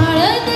काळ